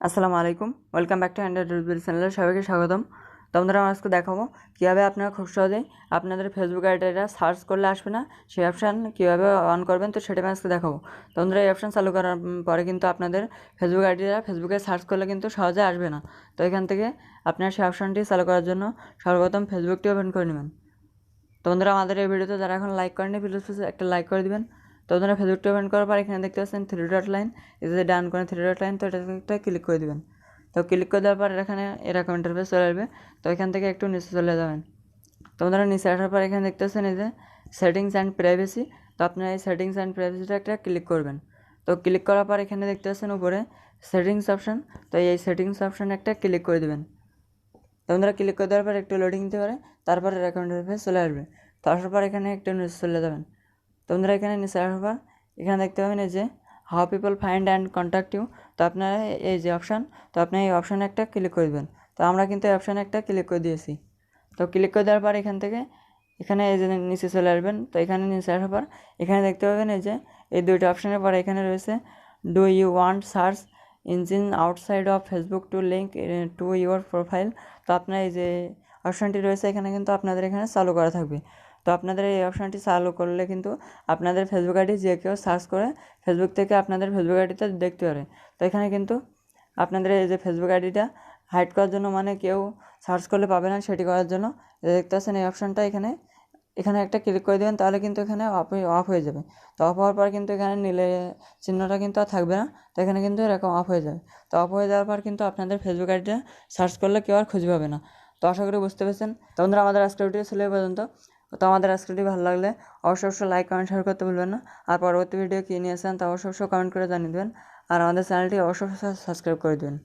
আসসালামু আলাইকুম। Welcome back to Android চ্যানেলে সবাইকে স্বাগতম। তো আমরা আজকে দেখাবো কীভাবে আপনারা খুব সহজেই আপনাদের ফেসবুক আইডিটা সার্চ করলে আসবে না, সেই অপশান কীভাবে অন করবেন, তো সেটা আমি আজকে দেখাবো। তো বন্ধুরা এই অপশান চালু করার পরে কিন্তু আপনাদের ফেসবুক আইডিটা ফেসবুকে সার্চ করলে কিন্তু সহজে আসবে না। তো এখান থেকে আপনার সেই অপশানটি চালু করার জন্য সর্বপ্রথম ফেসবুকটি ওপেন করে নেবেন। তো বন্ধুরা আমাদের এই ভিডিওতে যারা এখন লাইক করেনি প্লিজ প্লিজ একটা লাইক করে দিবেন। তো বন্ধুরা ফেসবুকটা ওপেন করার পর এখানে দেখতে পাচ্ছেন থ্রি ডট লাইন যে ডান করে থ্রি ডট লাইন তো এটা ক্লিক করে দিবেন। তো ক্লিক করে দেওয়ার পর এখানে এরকম ইন্টারফেস চলে আসবে। তো এখান থেকে একটু নিচে চলে যাবেন। তো বন্ধুরা নিচে আসার পর এখানে দেখতে পাচ্ছেন এই যে সেটিংস অ্যান্ড প্রাইভেসি তো আপনারা এই সেটিংস অ্যান্ড প্রাইভেসিটা একটা ক্লিক করবেন। তো ক্লিক করার পর এখানে দেখতে পাচ্ছেন উপরে সেটিংস অপশান তো এই সেটিংস অপশান একটা ক্লিক করে দেবেন। তো বন্ধুরা ক্লিক করে দেওয়ার পর একটু লোডিং দিতে পারে তারপরে অ্যাকাউন্ট ইন্টারফেস চলে আসবে। তো আসার পর এখানে একটু নিচে চলে যাবেন। তো বন্ধুরা এখানে নিচে পর এখানে দেখতে পাবেন এই যে how people find and contact you তো আপনারা এই যে অপশান তো আপনি এই অপশানে একটা ক্লিক করে দেবেন। তো আমরা কিন্তু এই অপশানে একটা ক্লিক করে দিয়েছি। তো ক্লিক করে দেওয়ার পর এখান থেকে, এখানে এই যে নিচে চলে আসবেন। তো এখানে নিচে আসার এখানে দেখতে পাবেন এই যে, এই দুইটা অপশানের পর এখানে রয়েছে do you want search engine outside of Facebook to link to your profile তো আপনার এই যে অপশানটি রয়েছে, এখানে কিন্তু আপনাদের এখানে চালু করা থাকবে। তো আপনাদের এই অপশানটি চালু করলে কিন্তু আপনাদের ফেসবুক আইডি যে কেউ সার্চ করে ফেসবুক থেকে আপনাদের ফেসবুক আইডিটা দেখতে পারে। তো এখানে কিন্তু আপনাদের এই যে ফেসবুক আইডিটা হাইড করার জন্য মানে কেউ সার্চ করলে পাবে না সেটি করার জন্য। দেখতে পাচ্ছেন এই অপশানটা এখানে এখানে একটা ক্লিক করে দেবেন, তাহলে কিন্তু এখানে অফ অফ হয়ে যাবে। তো অফ হওয়ার পর কিন্তু এখানে নীলে চিহ্নটা কিন্তু আর থাকবে না, তো এখানে কিন্তু এরকম অফ হয়ে যাবে। তো অফ হয়ে যাওয়ার পর কিন্তু আপনাদের ফেসবুক আইডিটা সার্চ করলে কেউ আর খুঁজে পাবে না। তো আশা করি বুঝতে পেরেছেন। তো বন্ধুরা, আমাদের আজকের ভিডিও ছিল পর্যন্ত। তো আমাদের আজকের ভিডিও ভালো লাগলে অবশ্য অবশ্যই লাইক কমেন্ট শেয়ার করতে ভুলবেন না। আর পরবর্তী ভিডিও কী নিয়ে আসেন, তা অবশ্য অবশ্যই কমেন্ট করে জানিয়ে দেবেন। আর আমাদের চ্যানেলটি অবশ্য সাবস্ক্রাইব করে দেবেন।